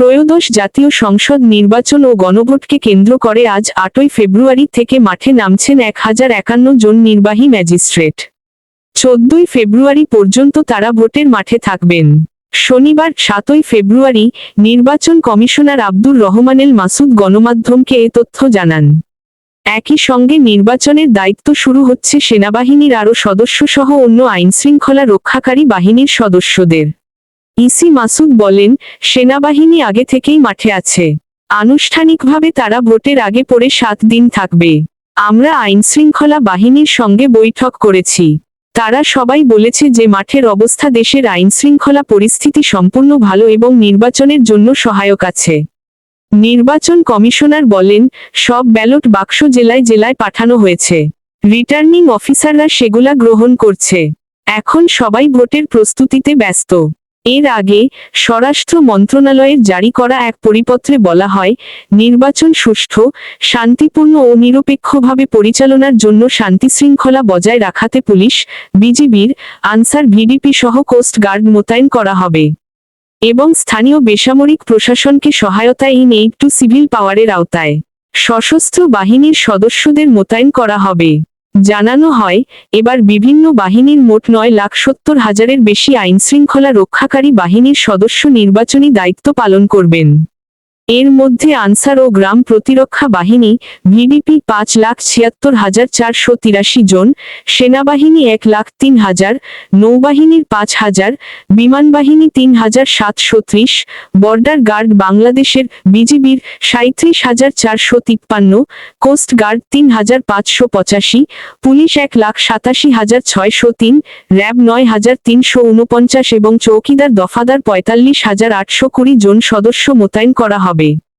ত্রয়োদশ জাতীয় সংসদ নির্বাচন ও গণভোটকে কেন্দ্র করে আজ আটই ফেব্রুয়ারি থেকে মাঠে নামছেন এক হাজার একান্ন জন নির্বাহী ম্যাজিস্ট্রেট। চোদ্দই ফেব্রুয়ারি পর্যন্ত তারা ভোটের মাঠে থাকবেন। শনিবার সাতই ফেব্রুয়ারি নির্বাচন কমিশনার আব্দুর রহমানেল মাসুদ গণমাধ্যমকে এ তথ্য জানান। একই সঙ্গে নির্বাচনের দায়িত্ব শুরু হচ্ছে সেনাবাহিনীর আরও সদস্যসহ অন্য আইনশৃঙ্খলা রক্ষাকারী বাহিনীর সদস্যদের। ইসি মাসুদ বলেন, সেনাবাহিনী আগে থেকেই মাঠে আছে। আনুষ্ঠানিকভাবে তারা ভোটের আগে পরে সাত দিন থাকবে। আমরা আইনশৃঙ্খলা বাহিনীর সঙ্গে বৈঠক করেছি। তারা সবাই বলেছে যে মাঠের অবস্থা দেশের আইনশৃঙ্খলা পরিস্থিতি সম্পূর্ণ ভালো এবং নির্বাচনের জন্য সহায়ক আছে। নির্বাচন কমিশনার বলেন, সব ব্যালট বাক্স জেলায় জেলায় পাঠানো হয়েছে। রিটার্নিং অফিসাররা সেগুলা গ্রহণ করছে। এখন সবাই ভোটের প্রস্তুতিতে ব্যস্ত। এর আগে স্বরাষ্ট্র মন্ত্রণালয়ের জারি করা এক পরিপত্রে বলা হয়, নির্বাচন সুষ্ঠু, শান্তিপূর্ণ ও নিরপেক্ষভাবে পরিচালনার জন্য শান্তিশৃঙ্খলা বজায় রাখাতে পুলিশ, বিজিবির, আনসার ভিডিপি সহ কোস্ট গার্ড মোতায়েন করা হবে। এবং স্থানীয় বেসামরিক প্রশাসনকে সহায়তা ইন এইড টু সিভিল পাওয়ারের আওতায়। সশস্ত্র বাহিনীর সদস্যদের মোতায়েন করা হবে। জানানো হয়, এবার বিভিন্ন বাহিনীর মোট নয় লাখ সত্তর হাজারের বেশি আইনশৃঙ্খলা রক্ষাকারী বাহিনীর সদস্য নির্বাচনী দায়িত্ব পালন করবেন। এর মধ্যে আনসার ও গ্রাম প্রতিরক্ষা বাহিনী, ভিডিপি পাঁচ লাখ ছিয়াত্তর হাজার চারশো তিরাশি জন, সেনাবাহিনী এক লাখ তিন হাজার, নৌবাহিনীর পাঁচ হাজার বিমান বাহিনী তিন হাজার সাতশো ত্রিশ, বর্ডার গার্ড বাংলাদেশের বিজিবির সাঁত্রিশ হাজার চারশো তিপ্পান্ন, কোস্ট গার্ড তিন হাজার পাঁচশো পঁচাশি, পুলিশ এক লাখ সাতাশি হাজার ছয়শো তিন, র্যাব নয় হাজার তিনশো উনপঞ্চাশ এবং চৌকিদার দফাদার পঁয়তাল্লিশ হাজার আটশো কুড়ি জন সদস্য মোতায়েন করা হবে